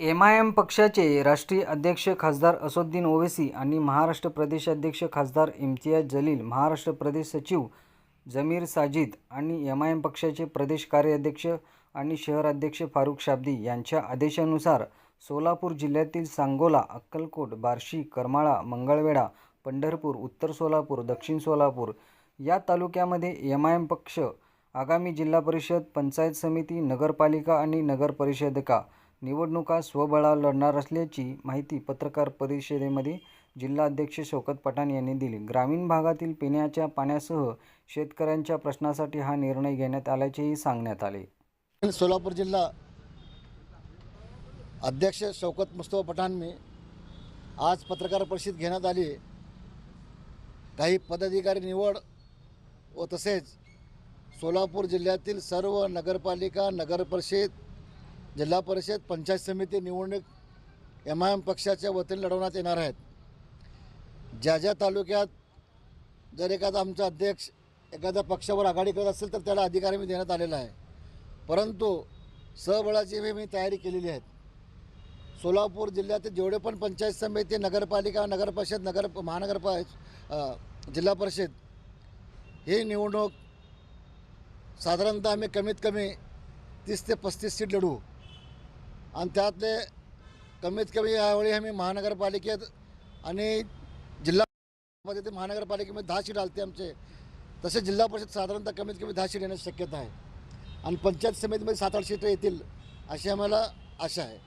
M I am पक्षाचे राष्ट्रीय अध्यक्ष खासदार असोद्दीन ओवेसी आणि महाराष्ट्र प्रदेशाध्यक्ष खासदार इम्तियाज जलील महाराष्ट्र प्रदेश सचिव जमीर साजिद आणि एम आय एम पक्षाचे प्रदेश कार्याध्यक्ष आणि शहराध्यक्ष फारुख शाब्दी यांच्या आदेशानुसार सोलापूर जिल्ह्यातील सांगोला अक्कलकोट बार्शी करमाळा मंगळवेढा पंढरपूर उत्तर सोलापूर दक्षिण सोलापूर या तालुक्यामध्ये एम आय एम पक्ष आगामी जिल्हा परिषद पंचायत समिती नगरपालिका आणि नगर परिषदेका निवडणुका स्वबळा लढणार असल्याची माहिती पत्रकार परिषदेमध्ये जिल्हाध्यक्ष शौकत पठाण यांनी दिली. ग्रामीण भागातील पिण्याच्या पाण्यासह शेतकऱ्यांच्या प्रश्नासाठी हा निर्णय घेण्यात आल्याचेही सांगण्यात आले. सोलापूर जिल्हा अध्यक्ष शौकत मुस्तफा पठाणने मी आज पत्रकार परिषद घेण्यात आली काही पदाधिकारी निवड व तसेच सोलापूर जिल्ह्यातील सर्व नगरपालिका नगरपरिषद जिल्हा परिषद पंचायत समिती निवडणूक एम आय एम पक्षाच्या वतीने लढवण्यात येणार आहेत. ज्या ज्या तालुक्यात जर एखादा आमचा अध्यक्ष एखाद्या पक्षावर आघाडी करत असेल तर त्याला अधिकार मी देण्यात आलेला आहे. परंतु सहबळाची मी मी तयारी केलेली आहे. सोलापूर जिल्ह्यातील जेवढे पण पंचायत समिती नगरपालिका नगरपरिषद नगर महानगर जिल्हा परिषद ही निवडणूक साधारणतः आम्ही कमीत कमी तीस ते पस्तीस सीट लढू आणि त्यातले कमीत कमी यावेळी आम्ही महानगरपालिकेत आणि जिल्हामध्ये ते महानगरपालिकेमध्ये दहा सीट आलते आमचे. तसे जिल्हा परिषद साधारणतः कमीत कमी दहा सीट येण्याची शक्यता आहे. आणि पंचायत समितीमध्ये सात आठ सीटं येतील अशी आम्हाला आशा आहे.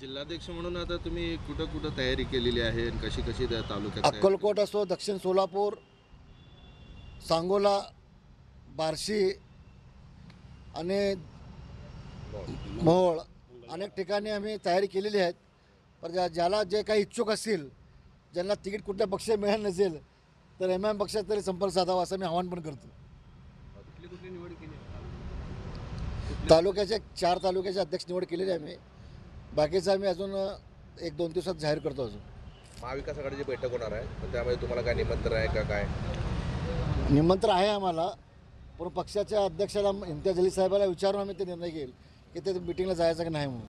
जिल्हाध्यक्ष म्हणून आता तुम्ही कुठं कुठं तयारी केलेली आहे आणि कशी कशी त्या तालुक्यात अक्कलकोट असो दक्षिण सोलापूर सांगोला बार्शी आणि मोहोळ अनेक ठिकाणी आम्ही तयारी केलेली आहेत. पण ज्या ज्याला जे काही इच्छुक असतील ज्यांना तिकीट कुठल्या पक्ष मिळालं नसेल तर एम एम पक्षात तरी संपर्क साधावा असं मी आवाहन पण करतो. तालुक्याचे चार तालुक्याचे अध्यक्ष निवड केलेली आहे आम्ही. बाकीचं आम्ही अजून एक दोन दिवसात जाहीर करतो अजून. महाविकास आघाडीची बैठक होणार आहे. त्यामध्ये तुम्हाला काय निमंत्रण आहे का काय? निमंत्रण आहे आम्हाला. पण पक्षाच्या अध्यक्षाला इम्तियाज अली साहेबाला विचारून आम्ही ते निर्णय घेईल. की ते मिटिंगला जायचं की नाही म्हणून.